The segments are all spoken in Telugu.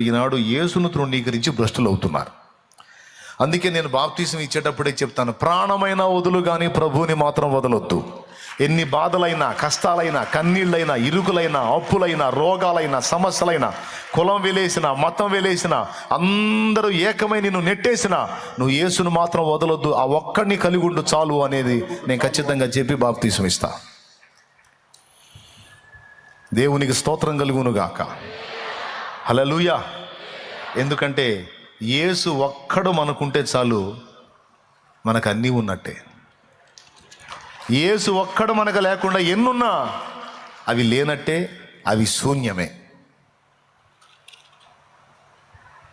ఈనాడు యేసును తృణీకరించి భ్రష్టులు అవుతున్నారు అందుకే నేను బాప్తీసం ఇచ్చేటప్పుడే చెప్తాను ప్రాణమైన వదులు కానీ ప్రభువుని మాత్రం వదలొద్దు. ఎన్ని బాధలైనా కష్టాలైనా కన్నీళ్ళైనా ఇరుకులైనా అప్పులైనా రోగాలైనా సమస్యలైనా కులం వెలేసిన మతం వెలేసిన అందరూ ఏకమై నిన్ను నెట్టేసిన నువ్వు యేసును మాత్రం వదలొద్దు. ఆ ఒక్కడిని కలిగి ఉండు చాలు అనేది నేను ఖచ్చితంగా చెప్పి బాప్తీసం ఇస్తా దేవునికి స్తోత్రం కలుగునుగాక గాక. హలలుయా ఎందుకంటే యేసు ఒక్కడు మనకుంటే చాలు మనకు అన్నీ ఉన్నట్టే. యేసు ఒక్కడు మనకు లేకుండా ఎన్నున్నా అవి లేనట్టే అవి శూన్యమే.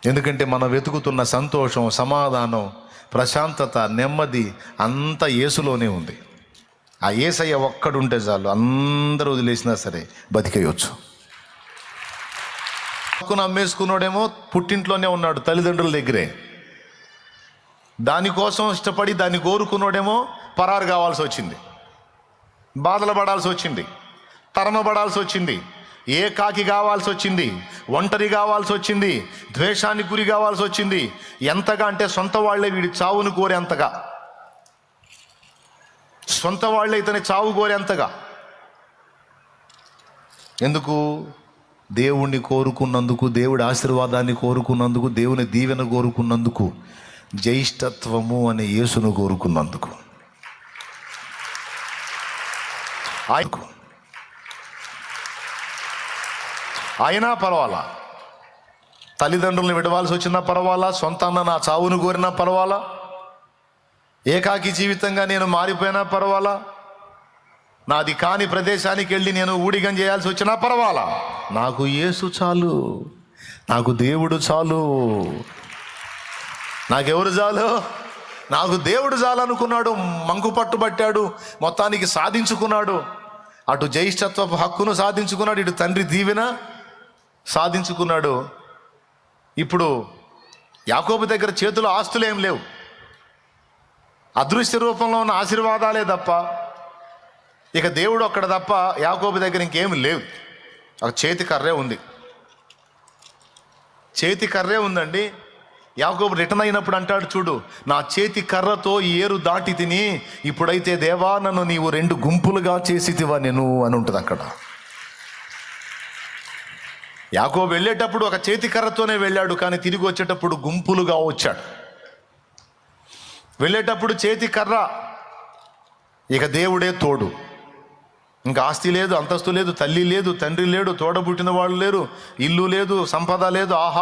ఎందుకంటే మనం వెతుకుతున్న సంతోషం సమాధానం ప్రశాంతత నెమ్మది అంతా యేసులోనే ఉంది. ఆ ఏసయ్య ఒక్కడుంటే చాలు అందరూ వదిలేసినా సరే బతికేయొచ్చు. హక్కును అమ్మేసుకున్నాడేమో పుట్టింట్లోనే ఉన్నాడు తల్లిదండ్రుల దగ్గరే. దానికోసం ఇష్టపడి దాన్ని కోరుకున్నాడేమో పరారు కావాల్సి వచ్చింది. బాధలు పడాల్సి వచ్చింది. తరమబడాల్సి వచ్చింది. ఏ కాకి కావాల్సి వచ్చింది? ఒంటరి కావాల్సి వచ్చింది. ద్వేషానికి గురి కావాల్సి వచ్చింది. ఎంతగా అంటే సొంత వాళ్ళే వీడి చావును కోరేంతగా సొంత వాళ్ళే ఇతని చావు కోరేంతగా ఎందుకు? దేవుణ్ణి కోరుకున్నందుకు దేవుడి ఆశీర్వాదాన్ని కోరుకున్నందుకు దేవుని దీవెన కోరుకున్నందుకు జ్యేష్ఠత్వము అనే యేసును కోరుకున్నందుకు. ఆయనకు. అయినా పర్వాలా? తల్లిదండ్రులను విడవాల్సి వచ్చినా పర్వాలా? సొంత అన్న నా చావును కోరినా పర్వాలా? ఏకాకి జీవితంగా నేను మారిపోయినా పర్వాలా? నాది కాని ప్రదేశానికి వెళ్ళి నేను ఊడిగం చేయాల్సి వచ్చినా పర్వాలా? నాకు యేసు చాలు. నాకు దేవుడు చాలు. నాకెవరు చాలు? నాకు దేవుడు చాలనుకున్నాడు మంకు పట్టుబట్టాడు మొత్తానికి సాధించుకున్నాడు. అటు జ్యేష్ఠత్వపు హక్కును సాధించుకున్నాడు ఇటు తండ్రి దీవెన సాధించుకున్నాడు. ఇప్పుడు యాకోబు దగ్గర చేతులు ఆస్తులు ఏం లేవు. అదృశ్య రూపంలో ఉన్న ఆశీర్వాదాలే తప్ప ఇక దేవుడు అక్కడ తప్ప యాకోబు దగ్గర ఇంకేమి లేవు. ఒక చేతి కర్రే ఉంది. చేతి కర్రే ఉందండి. యాకోబు రిటర్న్ అయినప్పుడు అంటాడు చూడు నా చేతి కర్రతో ఈ ఏరు దాటి తిని ఇప్పుడైతే దేవా నన్ను నీవు రెండు గుంపులుగా చేసితివా నేను అని ఉంటుంది అక్కడ. యాకోబు వెళ్ళేటప్పుడు ఒక చేతి కర్రతోనే వెళ్ళాడు కానీ తిరిగి వచ్చేటప్పుడు గుంపులుగా వచ్చాడు. వెళ్ళేటప్పుడు చేతి కర్ర ఇక దేవుడే తోడు. ఇంకా ఆస్తి లేదు అంతస్తు లేదు తల్లి లేదు తండ్రి లేడు తోడబుట్టిన వాళ్ళు లేరు ఇల్లు లేదు సంపద లేదు ఆహా